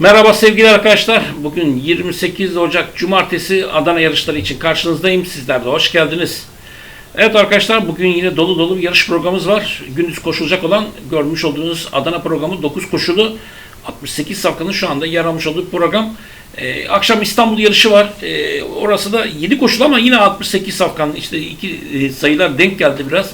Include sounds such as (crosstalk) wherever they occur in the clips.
Merhaba sevgili arkadaşlar. Bugün 28 Ocak Cumartesi Adana yarışları için karşınızdayım. Sizler de hoş geldiniz. Evet arkadaşlar bugün yine dolu dolu bir yarış programımız var. Gündüz koşulacak olan görmüş olduğunuz Adana programı 9 koşulu 68 safkanın şu anda yer almış olduğu program. Ee, akşam İstanbul yarışı var. Ee, orası da 7 koşulu ama yine 68 safkan. İşte iki e, sayılar denk geldi biraz.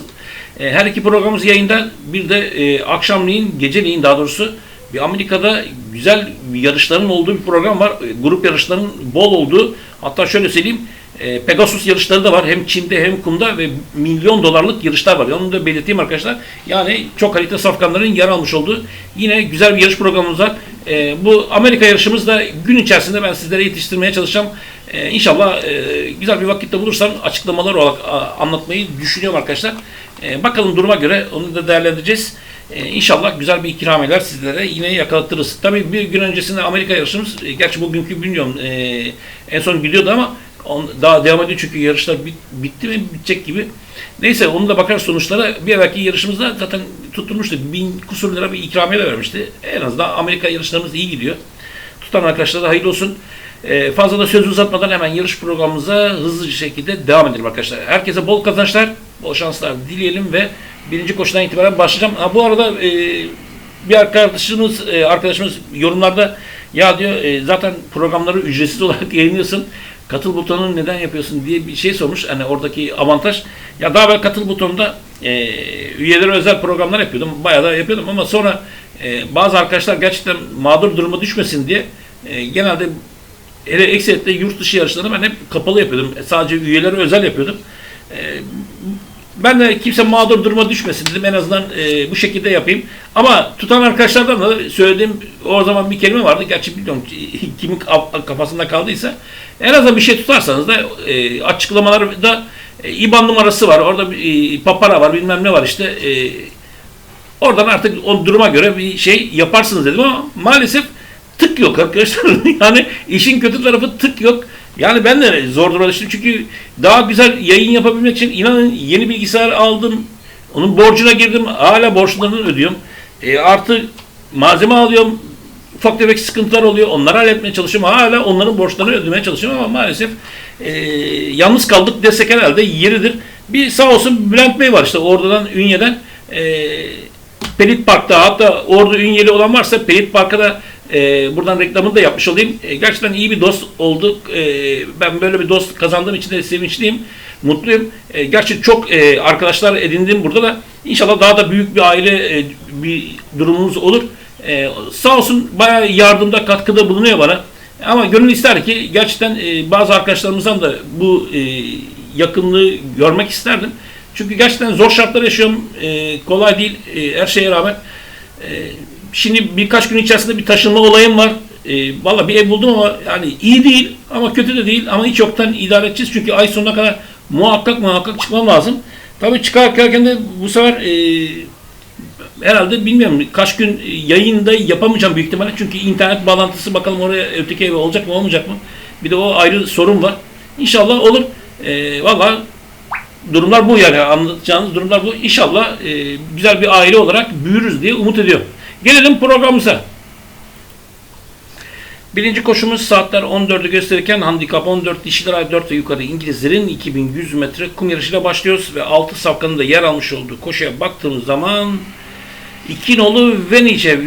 Ee, her iki programımız yayında. Bir de e, akşamleyin, geceleyin daha doğrusu bir Amerika'da güzel yarışların olduğu bir program var. E, Grup yarışlarının bol olduğu. Hatta şöyle söyleyeyim. e, Pegasus yarışları da var. Hem Çin'de hem kumda ve milyon dolarlık yarışlar var. Onu da belirteyim arkadaşlar. Yani çok kalite safkanların yer almış olduğu yine güzel bir yarış programımız var. E, bu Amerika yarışımız da gün içerisinde ben sizlere yetiştirmeye çalışacağım. İnşallah güzel bir vakitte bulursam açıklamalar olarak anlatmayı düşünüyorum arkadaşlar. Bakalım duruma göre onu da değerlendireceğiz. Ee, inşallah güzel bir ikramiyeler sizlere yine yakalatırız. Tabii bir gün öncesinde Amerika yarışımız, e, gerçi bugünkü bilmiyorum e, en son gidiyordu ama on, daha devam ediyor çünkü yarışlar bit, bitti mi bitecek gibi. Neyse onu da bakar sonuçlara. Bir evvelki yarışımızda zaten tutturmuştu. Bin kusur lira bir ikramiye de vermişti. En azından Amerika yarışlarımız iyi gidiyor. Tutan arkadaşlara da hayırlı olsun. Ee, fazla da söz uzatmadan hemen yarış programımıza hızlı bir şekilde devam edelim arkadaşlar. Herkese bol kazançlar, bol şanslar dileyelim ve birinci koşudan itibaren başlayacağım. Ha, bu arada e, bir arkadaşımız e, arkadaşımız yorumlarda ya diyor e, zaten programları ücretsiz olarak (laughs) yayınlıyorsun. Katıl butonunu neden yapıyorsun diye bir şey sormuş. Hani oradaki avantaj. Ya daha ben katıl butonunda e, üyelere özel programlar yapıyordum. Bayağı da yapıyordum ama sonra e, bazı arkadaşlar gerçekten mağdur duruma düşmesin diye e, genelde hele ekseriyetle yurt dışı yarışlarını ben hep kapalı yapıyordum. Sadece üyelere özel yapıyordum. E, ben de kimse mağdur duruma düşmesin dedim. En azından e, bu şekilde yapayım. Ama tutan arkadaşlardan da söylediğim o zaman bir kelime vardı. Gerçi bilmiyorum (laughs) kimin kaf- kafasında kaldıysa. En azından bir şey tutarsanız da e, açıklamalarda e, IBAN numarası var. Orada e, papara var bilmem ne var işte. E, oradan artık o duruma göre bir şey yaparsınız dedim ama maalesef tık yok arkadaşlar. (laughs) yani işin kötü tarafı tık yok. Yani ben de zor duruma düştüm çünkü daha güzel yayın yapabilmek için inanın yeni bilgisayar aldım. Onun borcuna girdim. Hala borçlarını ödüyorum. E, artı malzeme alıyorum. Ufak tefek sıkıntılar oluyor. Onları halletmeye çalışıyorum. Hala onların borçlarını ödemeye çalışıyorum ama maalesef e, yalnız kaldık desek herhalde yeridir. Bir sağ olsun Bülent Bey var işte oradan Ünye'den. E, Pelit Park'ta hatta orada Ünyeli olan varsa Pelit Park'a da e, buradan reklamını da yapmış olayım. E, gerçekten iyi bir dost olduk. E, ben böyle bir dost kazandığım için de sevinçliyim. Mutluyum. E, gerçi çok e, arkadaşlar edindim burada da. İnşallah daha da büyük bir aile e, bir durumumuz olur. E, sağ olsun bayağı yardımda katkıda bulunuyor bana. Ama gönül ister ki gerçekten e, bazı arkadaşlarımızdan da bu e, yakınlığı görmek isterdim. Çünkü gerçekten zor şartlar yaşıyorum. E, kolay değil e, her şeye rağmen. E, şimdi birkaç gün içerisinde bir taşınma olayım var. E, Valla bir ev buldum ama yani iyi değil ama kötü de değil ama hiç yoktan idare edeceğiz. Çünkü ay sonuna kadar muhakkak muhakkak çıkmam lazım. Tabii çıkarken de bu sefer e, herhalde bilmiyorum kaç gün yayında yapamayacağım büyük ihtimalle. Çünkü internet bağlantısı bakalım oraya öteki eve olacak mı olmayacak mı? Bir de o ayrı sorun var. İnşallah olur. E, Valla durumlar bu yani anlatacağınız durumlar bu. İnşallah e, güzel bir aile olarak büyürüz diye umut ediyorum. Gelelim programımıza. Birinci koşumuz saatler 14'ü gösterirken handikap 14 dişiler ay 4 ve yukarı İngilizlerin 2100 metre kum yarışıyla başlıyoruz ve 6 safkanın da yer almış olduğu koşuya baktığımız zaman iki nolu Venice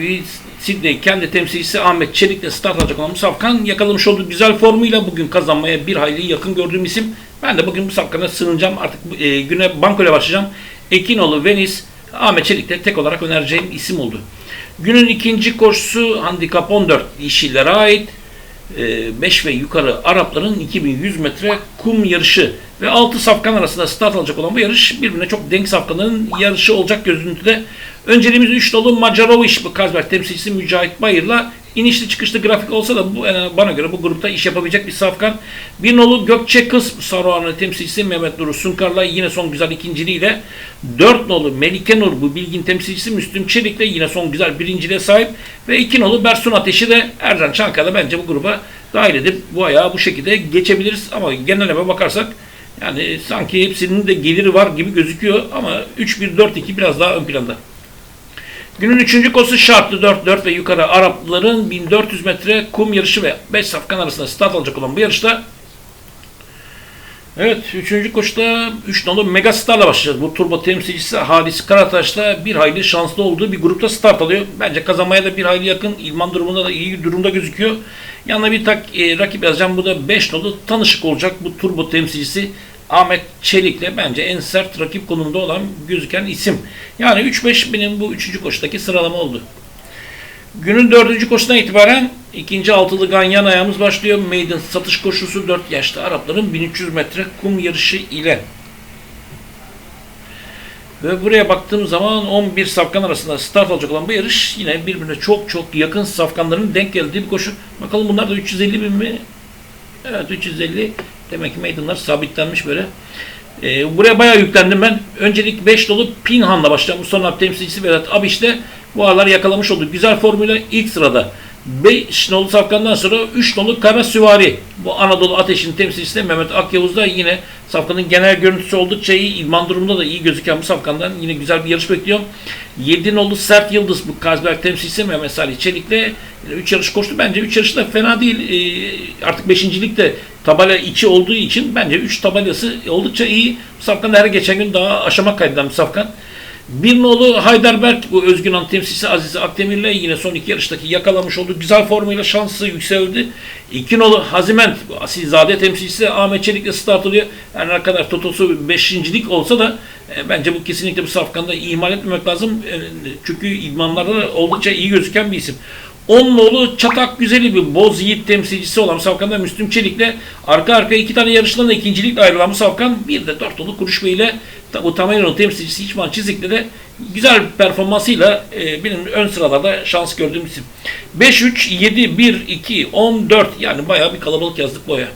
Sydney kendi temsilcisi Ahmet Çelik'le start alacak olan bu safkan yakalamış olduğu güzel formuyla bugün kazanmaya bir hayli yakın gördüğüm isim. Ben de bugün bu safkana sığınacağım. Artık e, güne bankoyla başlayacağım. Ekinoğlu Venice Ahmet Çelik'te tek olarak önereceğim isim oldu. Günün ikinci koşusu handikap 14 dişilere ait. 5 ve yukarı Arapların 2100 metre kum yarışı ve 6 safkan arasında start alacak olan bu yarış birbirine çok denk safkanların yarışı olacak görüntüde. Önceliğimiz 3 dolu Macarovic bu Kazberg temsilcisi Mücahit Bayır'la inişli çıkışlı grafik olsa da bu yani bana göre bu grupta iş yapabilecek bir safkan. Bir nolu Gökçe Kız Saruhan'ın temsilcisi Mehmet Nuru Sunkar'la yine son güzel ikinciliğiyle. Dört nolu Melike Nur bu bilgin temsilcisi Müslüm Çelik'le yine son güzel birinciliğe sahip. Ve iki nolu Bersun Ateş'i de Ercan Çankaya bence bu gruba dahil edip bu ayağı bu şekilde geçebiliriz. Ama geneleme bakarsak yani sanki hepsinin de geliri var gibi gözüküyor ama 3-1-4-2 biraz daha ön planda. Günün üçüncü koşusu şartlı 4-4 ve yukarı Arapların 1400 metre kum yarışı ve 5 safkan arasında start alacak olan bu yarışta Evet, üçüncü koşuda 3 nolu Megastar'la başlayacağız. Bu turbo temsilcisi Halis Karataş'la bir hayli şanslı olduğu bir grupta start alıyor. Bence kazanmaya da bir hayli yakın. İlman durumunda da iyi durumda gözüküyor. Yanına bir tak e, rakip yazacağım. Bu da 5 nolu tanışık olacak. Bu turbo temsilcisi Ahmet Çelik'le bence en sert rakip konumunda olan gözüken isim. Yani 3-5 benim bu üçüncü koşudaki sıralama oldu. Günün dördüncü koşudan itibaren ikinci altılı ganyan ayağımız başlıyor. Maiden satış koşusu 4 yaşlı Arapların 1300 metre kum yarışı ile. Ve buraya baktığım zaman 11 safkan arasında start alacak olan bu yarış yine birbirine çok çok yakın safkanların denk geldiği bir koşu. Bakalım bunlar da 350 bin mi? Evet 350. Demek ki maidenlar sabitlenmiş böyle. Ee, buraya bayağı yüklendim ben. Öncelik 5 dolu Pinhan'la başlayan son temsilcisi Vedat Abiş'le bu aralar yakalamış olduk. Güzel formüle ilk sırada. 5 nolu safkandan sonra 3 nolu Kara Süvari. Bu Anadolu Ateş'in temsilcisi Mehmet Akyavuz da yine safkanın genel görüntüsü oldukça iyi. İlman durumunda da iyi gözüken bu safkandan yine güzel bir yarış bekliyorum. 7 nolu Sert Yıldız bu Kazberg temsilcisi Mehmet Salih Çelik'le 3 yarış koştu. Bence 3 yarış da fena değil. Ee, artık 5. de tabela içi olduğu için bence 3 tabelası oldukça iyi. Bu safkan her geçen gün daha aşama kaydeden bir safkan. Bir nolu Heidelberg bu Özgün Han temsilcisi Aziz Akdemir'le yine son iki yarıştaki yakalamış olduğu güzel formuyla şansı yükseldi. İki nolu Haziment bu Asilzade temsilcisi Ahmet Çelik'le start alıyor. Her ne kadar Totosu beşincilik olsa da e, bence bu kesinlikle bu safkanda ihmal etmemek lazım. E, çünkü idmanlarda da oldukça iyi gözüken bir isim. On nolu Çatak Güzeli bir Boz Yiğit temsilcisi olan Safkan'da Müslüm Çelik'le arka arkaya iki tane yarışından da ikincilikle ayrılan bu Safkan bir de dört nolu Kuruş Bey ile bu Tamera'nın temsilcisi İçman Çizik'le de güzel performansıyla e, benim ön sıralarda şans gördüğüm isim. 5-3, 7, 1, 2, 14 yani bayağı bir kalabalık yazdık boya.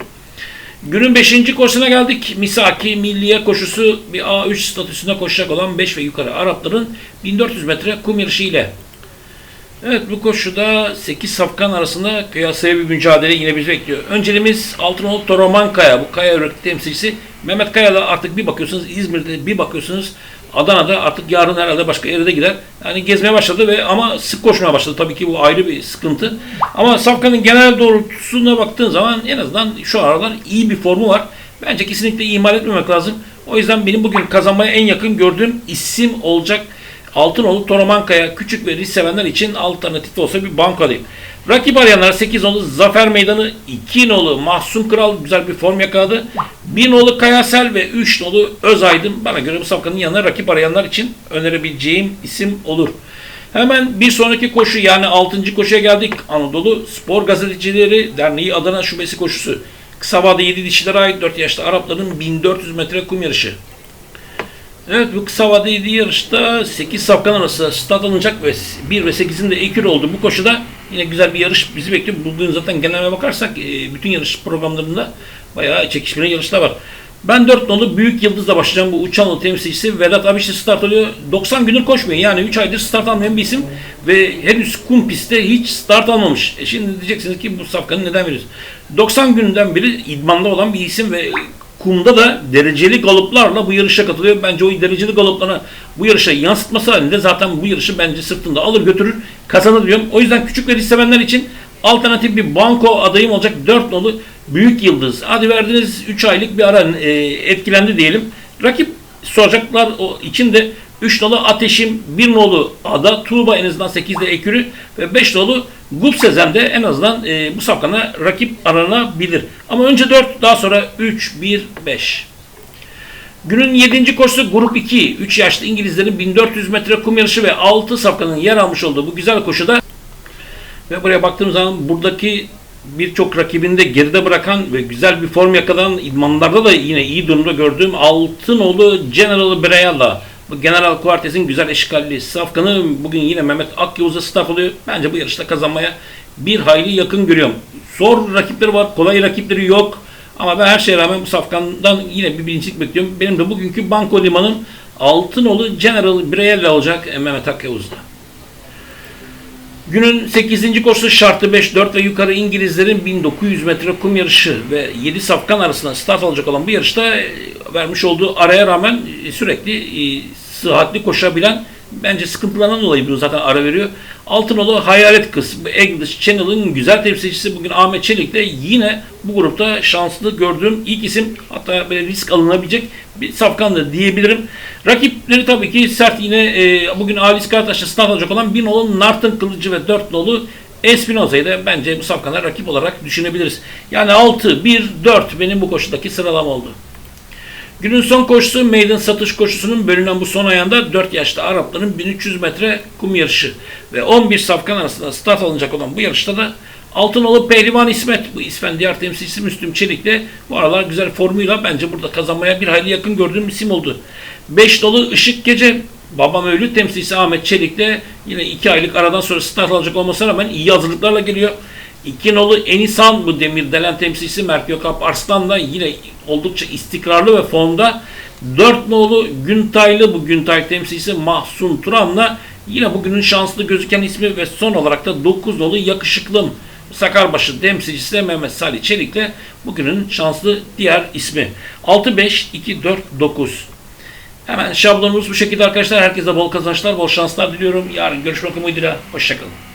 Günün 5. koşusuna geldik. Misaki Milliye koşusu bir A3 statüsünde koşacak olan 5 ve yukarı Arapların 1400 metre kum yarışı ile Evet bu koşuda 8 safkan arasında kıyasaya bir mücadele yine bizi bekliyor. Önceliğimiz Altınoğlu Toroman Kaya. Bu Kaya örgütü temsilcisi. Mehmet Kaya da artık bir bakıyorsunuz İzmir'de bir bakıyorsunuz Adana'da artık yarın herhalde başka yere de gider. Yani gezmeye başladı ve ama sık koşmaya başladı. Tabii ki bu ayrı bir sıkıntı. Ama Safkan'ın genel doğrultusuna baktığın zaman en azından şu aralar iyi bir formu var. Bence kesinlikle ihmal etmemek lazım. O yüzden benim bugün kazanmaya en yakın gördüğüm isim olacak. Altınoğlu Toromankaya küçük ve risk sevenler için alternatif olsa bir bank alayım. Rakip arayanlar 8 nolu Zafer Meydanı, 2 nolu Mahsun Kral güzel bir form yakaladı. 1 nolu Kayasel ve 3 nolu Özaydın bana göre bu safkanın yanına rakip arayanlar için önerebileceğim isim olur. Hemen bir sonraki koşu yani 6. koşuya geldik. Anadolu Spor Gazetecileri Derneği Adana Şubesi koşusu. Kısa vade 7 dişilere ait 4 yaşlı Arapların 1400 metre kum yarışı. Evet bu kısa vadeli yarışta 8 safkan arası start alınacak ve 1 ve 8'in de ekür oldu. Bu koşuda yine güzel bir yarış bizi bekliyor. Bugün zaten genelime bakarsak e, bütün yarış programlarında bayağı çekişmeli yarışlar var. Ben 4 nolu Büyük Yıldız'la başlayacağım. Bu Uçanlı temsilcisi Vedat Abişli start alıyor. 90 gündür koşmuyor. Yani 3 aydır start almayan bir isim. Ve henüz kum pistte hiç start almamış. E şimdi diyeceksiniz ki bu safkanı neden veriyoruz? 90 günden beri idmanda olan bir isim ve kumda da dereceli galoplarla bu yarışa katılıyor. Bence o dereceli galoplarına bu yarışa yansıtması halinde zaten bu yarışı bence sırtında alır götürür kazanır diyorum. O yüzden küçük ve sevenler için alternatif bir banko adayım olacak 4 nolu Büyük Yıldız. Hadi verdiniz 3 aylık bir ara e, etkilendi diyelim. Rakip soracaklar o için de 3 nolu Ateşim, 1 nolu Ada, Tuğba en azından 8'de Ekürü ve 5 nolu Gup Sezen de en azından e, bu safkana rakip aranabilir. Ama önce 4 daha sonra 3, 1, 5. Günün 7. koşusu Grup 2. 3 yaşlı İngilizlerin 1400 metre kum yarışı ve 6 safkanın yer almış olduğu bu güzel koşuda ve buraya baktığım zaman buradaki birçok rakibini de geride bırakan ve güzel bir form yakalanan idmanlarda da yine iyi durumda gördüğüm Altınoğlu General Breyala bu General Kuartes'in güzel eşkalli safkanı bugün yine Mehmet Akyavuz'a start oluyor. Bence bu yarışta kazanmaya bir hayli yakın görüyorum. Zor rakipleri var, kolay rakipleri yok. Ama ben her şeye rağmen bu safkandan yine bir birincilik bekliyorum. Benim de bugünkü Banko Liman'ın Altınolu General Breyella olacak Mehmet Akyavuz'da. Günün 8. koşusu şartlı 5, 4 ve yukarı İngilizlerin 1900 metre kum yarışı ve 7 safkan arasında start alacak olan bu yarışta e, vermiş olduğu araya rağmen e, sürekli e, sıhhatli koşabilen Bence sıkıntılarından dolayı bunu zaten ara veriyor. Altınolu Hayalet. Bu English Channel'ın güzel temsilcisi bugün Ahmet Çelik de yine bu grupta şanslı gördüğüm ilk isim. Hatta böyle risk alınabilecek bir safkandı diyebilirim. Rakipleri tabii ki sert yine e, bugün Alis Karataş'ta start alacak olan bir nolu Nartın Kılıcı ve 4 nolu Espinoza'yı da bence bu safkanlar rakip olarak düşünebiliriz. Yani 6, 1, 4 benim bu koşudaki sıralama oldu. Günün son koşusu Maiden satış koşusunun bölünen bu son ayında 4 yaşlı Arapların 1300 metre kum yarışı ve 11 safkan arasında start alınacak olan bu yarışta da Altınolu Pehlivan İsmet, bu İsfendiyar temsilcisi Müslüm Çelik de bu aralar güzel formuyla bence burada kazanmaya bir hayli yakın gördüğüm isim oldu. 5 dolu Işık Gece, Babam Ölü temsilcisi Ahmet Çelik de yine 2 aylık aradan sonra start alacak olmasına rağmen iyi hazırlıklarla geliyor. İki nolu Enisan bu Demirdelen temsilcisi Mert Gökap Arslan da yine oldukça istikrarlı ve formda. Dört nolu Güntaylı bu Güntay temsilcisi Mahsun Turan'la yine bugünün şanslı gözüken ismi ve son olarak da 9 nolu Yakışıklım Sakarbaşı temsilcisi Mehmet Salih Çelik'le bugünün şanslı diğer ismi. 6-5-2-4-9. Hemen şablonumuz bu şekilde arkadaşlar. Herkese bol kazançlar, bol şanslar diliyorum. Yarın görüşmek umuduyla. Hoşçakalın.